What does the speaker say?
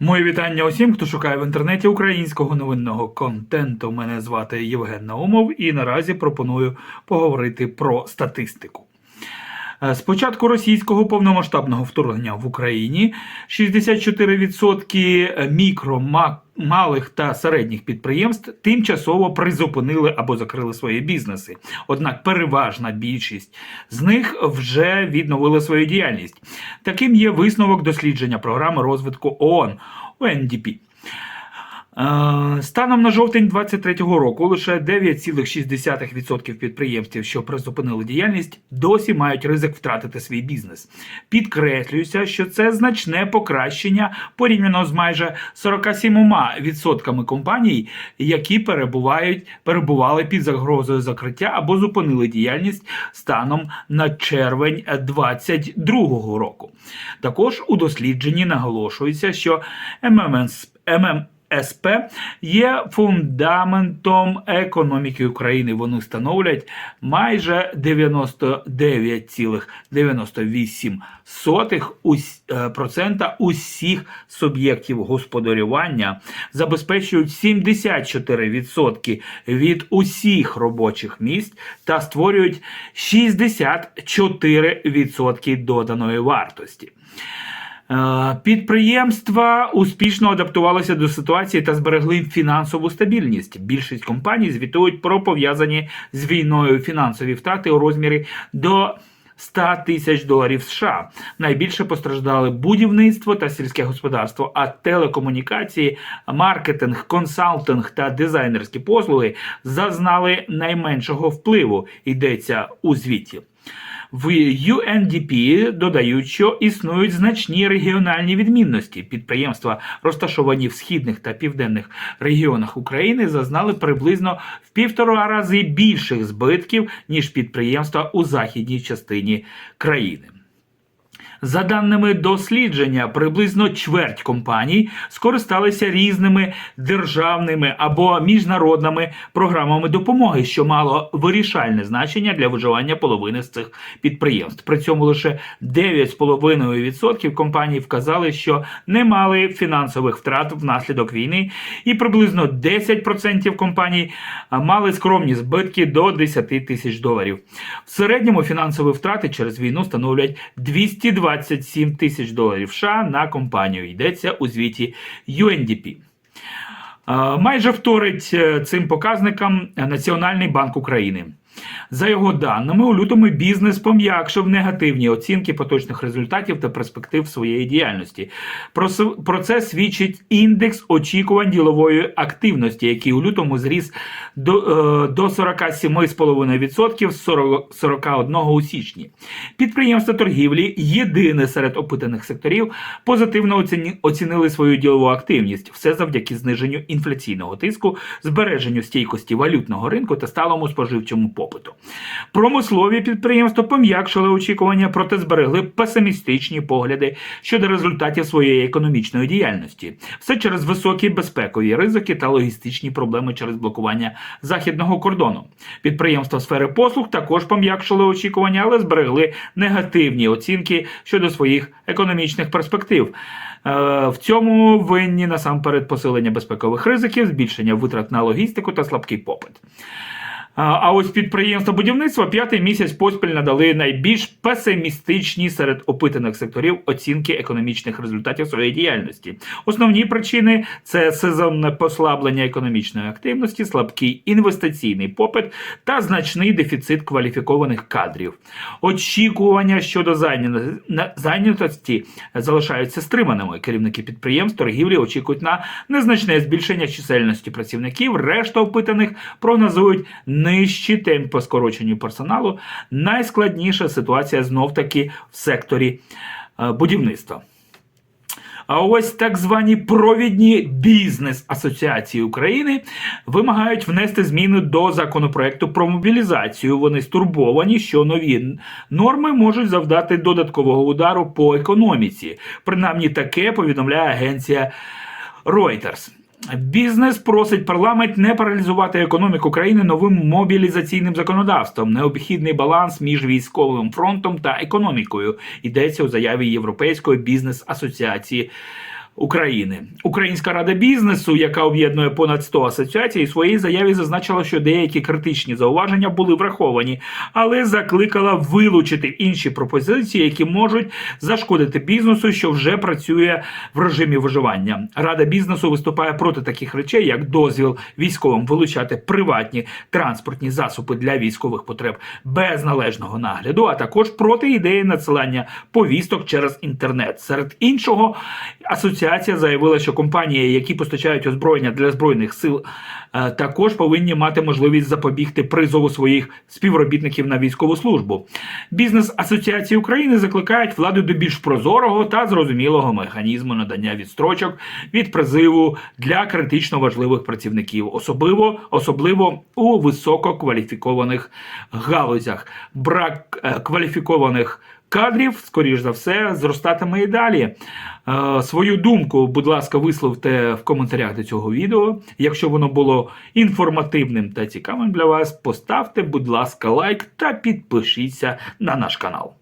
Моє вітання усім, хто шукає в інтернеті українського новинного контенту. Мене звати Євген Наумов, і наразі пропоную поговорити про статистику. Е, З початку російського повномасштабного вторгнення в Україні 64% мікро, ма- малих та середніх підприємств тимчасово призупинили або закрили свої бізнеси. Однак переважна більшість з них вже відновили свою діяльність. Таким є висновок дослідження програми розвитку ООН УНДП. Е, Станом на жовтень 2023 року лише 9,6% підприємств, що призупинили діяльність, досі мають ризик втратити свій бізнес. Підкреслюється, що це значне покращення порівняно з майже 47% компаній, які перебувають, перебували під загрозою закриття або зупинили діяльність станом на червень 2022 року. Також у дослідженні наголошується, що ММС, ММ СП є фундаментом економіки України. Вони становлять майже 99,98% ус- е, усіх суб'єктів господарювання, забезпечують 74% від усіх робочих місць та створюють 64% доданої вартості. Е, Підприємства успішно адаптувалися до ситуації та зберегли фінансову стабільність. Більшість компаній звітують про пов'язані з війною фінансові втрати у розмірі до 100 тисяч доларів США. Найбільше постраждали будівництво та сільське господарство, а телекомунікації, маркетинг, консалтинг та дизайнерські послуги зазнали найменшого впливу. Йдеться у звіті. В UNDP додають, що існують значні регіональні відмінності. Підприємства, розташовані в східних та південних регіонах України, зазнали приблизно в півтора рази більших збитків ніж підприємства у західній частині країни. За даними дослідження, приблизно чверть компаній скористалися різними державними або міжнародними програмами допомоги, що мало вирішальне значення для виживання половини з цих підприємств. При цьому лише 9,5% компаній вказали, що не мали фінансових втрат внаслідок війни, і приблизно 10% компаній мали скромні збитки до 10 тисяч доларів. В середньому фінансові втрати через війну становлять 227 тисяч доларів США на компанію. Йдеться у звіті UNDP. Е, Майже вторить е, цим показникам Національний банк України. За його даними, у лютому бізнес пом'якшив негативні оцінки поточних результатів та перспектив своєї діяльності. Про, це свідчить індекс очікувань ділової активності, який у лютому зріс до, е, до 47,5% з 40 41 у січні. Підприємства торгівлі, єдине серед опитаних секторів, позитивно оцінили свою ділову активність. Все завдяки зниженню інфляційного тиску, збереженню стійкості валютного ринку та сталому споживчому попиту. Промислові підприємства пом'якшили очікування, проте зберегли песимістичні погляди щодо результатів своєї економічної діяльності. Все через високі безпекові ризики та логістичні проблеми через блокування західного кордону. Підприємства сфери послуг також пом'якшили очікування, але зберегли негативні оцінки щодо своїх економічних перспектив. Е, В цьому винні насамперед посилення безпекових ризиків, збільшення витрат на логістику та слабкий попит. А ось підприємства будівництва п'ятий місяць поспіль надали найбільш песимістичні серед опитаних секторів оцінки економічних результатів своєї діяльності. Основні причини це сезонне послаблення економічної активності, слабкий інвестиційний попит та значний дефіцит кваліфікованих кадрів. Очікування щодо зайнятості залишаються стриманими. Керівники підприємств торгівлі очікують на незначне збільшення чисельності працівників. Решта опитаних прогнозують нижчі темпи скорочення персоналу. Найскладніша ситуація знов таки в секторі е, будівництва. А ось так звані провідні бізнес-асоціації України вимагають внести зміни до законопроекту про мобілізацію. Вони стурбовані, що нові норми можуть завдати додаткового удару по економіці. Принаймні таке повідомляє агенція Reuters. Бізнес просить парламент не паралізувати економіку країни новим мобілізаційним законодавством. Необхідний баланс між військовим фронтом та економікою йдеться у заяві Європейської бізнес-асоціації України. Українська рада бізнесу, яка об'єднує понад 100 асоціацій, у своїй заяві зазначила, що деякі критичні зауваження були враховані, але закликала вилучити інші пропозиції, які можуть зашкодити бізнесу, що вже працює в режимі виживання. Рада бізнесу виступає проти таких речей, як дозвіл військовим вилучати приватні транспортні засоби для військових потреб без належного нагляду, а також проти ідеї надсилання повісток через інтернет. Серед іншого, асоціація заявила, що компанії, які постачають озброєння для збройних сил, е, також повинні мати можливість запобігти призову своїх співробітників на військову службу. Бізнес асоціації України закликають владу до більш прозорого та зрозумілого механізму надання відстрочок від призиву для критично важливих працівників, особливо особливо у висококваліфікованих галузях. Брак е, кваліфікованих кадрів, скоріш за все, зростатиме і далі. Е, свою думку, будь ласка, висловте в коментарях до цього відео. Якщо воно було інформативним та цікавим для вас, поставте, будь ласка, лайк та підпишіться на наш канал.